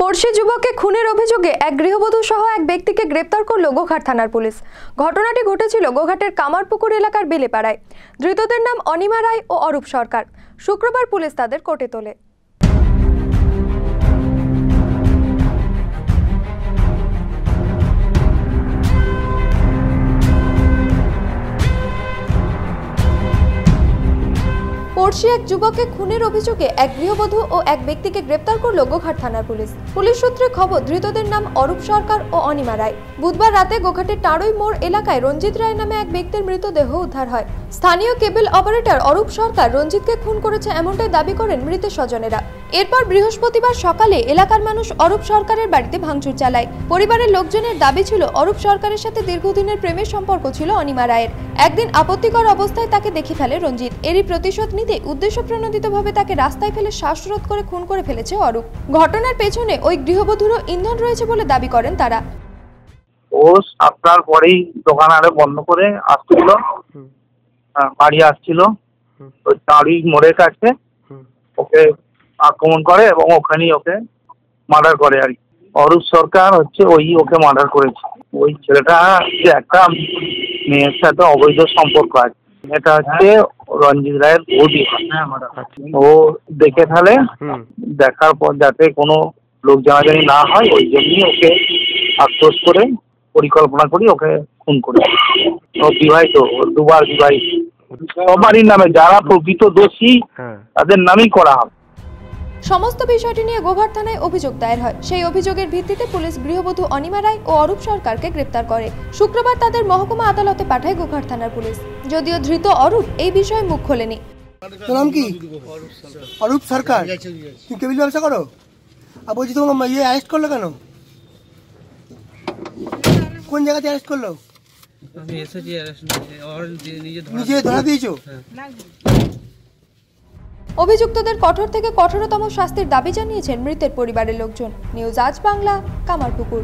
পড়শি যুবককে খুনের অভিযোগে এক গৃহবধূ সহ এক ব্যক্তিকে গ্রেপ্তার করল গোঘাট থানার পুলিশ। ঘটনাটি ঘটেছিল গোঘাটের কামারপুকুর এলাকার বেলেপাড়ায়। ধৃতদের নাম অনিমা রায় ও অরূপ সরকার। শুক্রবার পুলিশ তাদের কোর্টে তোলে। পড়শি এক যুবককে খুনের অভিযোগে এক গৃহবধূ ও এক ব্যক্তিকে গ্রেপ্তার করল গোঘাট থানার পুলিশ। পুলিশ সূত্রে খবর, ধৃতদের নাম অরূপ সরকার ও অনিমা রায়। বুধবার রাতে গোঘাটের টাড়ই মোড় এলাকায় রঞ্জিত রায় নামে এক ব্যক্তির মৃতদেহ উদ্ধার হয়। স্থানীয় কেবল অপারেটর অরূপ সরকার রঞ্জিতকে খুন করেছে এমনটাই দাবি করেন মৃতের স্বজনেরা। এরপর বৃহস্পতিবার সকালে এলাকার মানুষ অরূপ সরকারের বাড়িতে ভাঙচুর চালায়। পরিবারের লোকজনের দাবি ছিল অরূপ সরকারের সাথে দীর্ঘদিনের প্রেমের সম্পর্ক ছিল অনিমা রায়ের। একদিন আপত্তিকর অবস্থায় তাকে দেখে ফেলে রঞ্জিত। এরই প্রতিশোধ নিতে উদ্দেশ্য প্রণোদিতভাবে তাকে রাস্তায় ফেলে শ্বাসরোধ করে খুন করে ফেলেছে অরূপ। ঘটনার পেছনে ওই গৃহবধূরও ইন্ধন রয়েছে বলে দাবি করেন তারা। ও সাতটার পরেই দোকান আরে বন্ধ করে আসছিল। হুম, আহ, বাড়ি আসছিল। ওই দাঁড়ি মোড়ের কাছে। ওকে আক্রমণ করে এবং ওখানেই ওকে মার্ডার করে আর কি। অরূপ সরকার হচ্ছে ওই ওকে মার্ডার করেছে। ওই ছেলেটা যে একটা মেয়ের সাথে অবৈধ সম্পর্ক আছে। এটা হচ্ছে রঞ্জিত রায়ের বৌদি। ও দেখে ফেলে দেখার পর যাতে কোনো লোক জানাজানি না হয় ওই জন্যই ওকে আক্রোশ করে পরিকল্পনা করি ওকে খুন করে ও বিবাহিত ও দুবার বিবাহিত। সবারই নামে যারা প্রকৃত দোষী হ্যাঁ। তাদের নামেই করা হবে। সমস্ত বিষয়টি নিয়ে গোঘাট থানায় অভিযোগ দায়ের হয়। সেই অভিযোগের ভিত্তিতে পুলিশ গৃহবধূ অনিমা রায় ও অরূপ সরকারকে গ্রেপ্তার করে। শুক্রবার তাদের মহকুমা আদালতে পাঠায় গোঘাট থানার পুলিশ। যদিও ধৃত অরূপ এই বিষয়ে মুখ খোলেনি। নাম কি? অরূপ সরকার? তুমি কেবিল ব্যবসা করো? আর বলছি তোমাকে ইয়ে অ্যারেস্ট করল কেন? কোন জায়গাতে অ্যারেস্ট করল? নিজে ধরা নিজে ধরা দিয়েছ। অভিযুক্তদের কঠোর থেকে কঠোরতম শাস্তির দাবি জানিয়েছেন মৃতের পরিবারের লোকজন। নিউজ আজ বাংলা কামারপুকুর।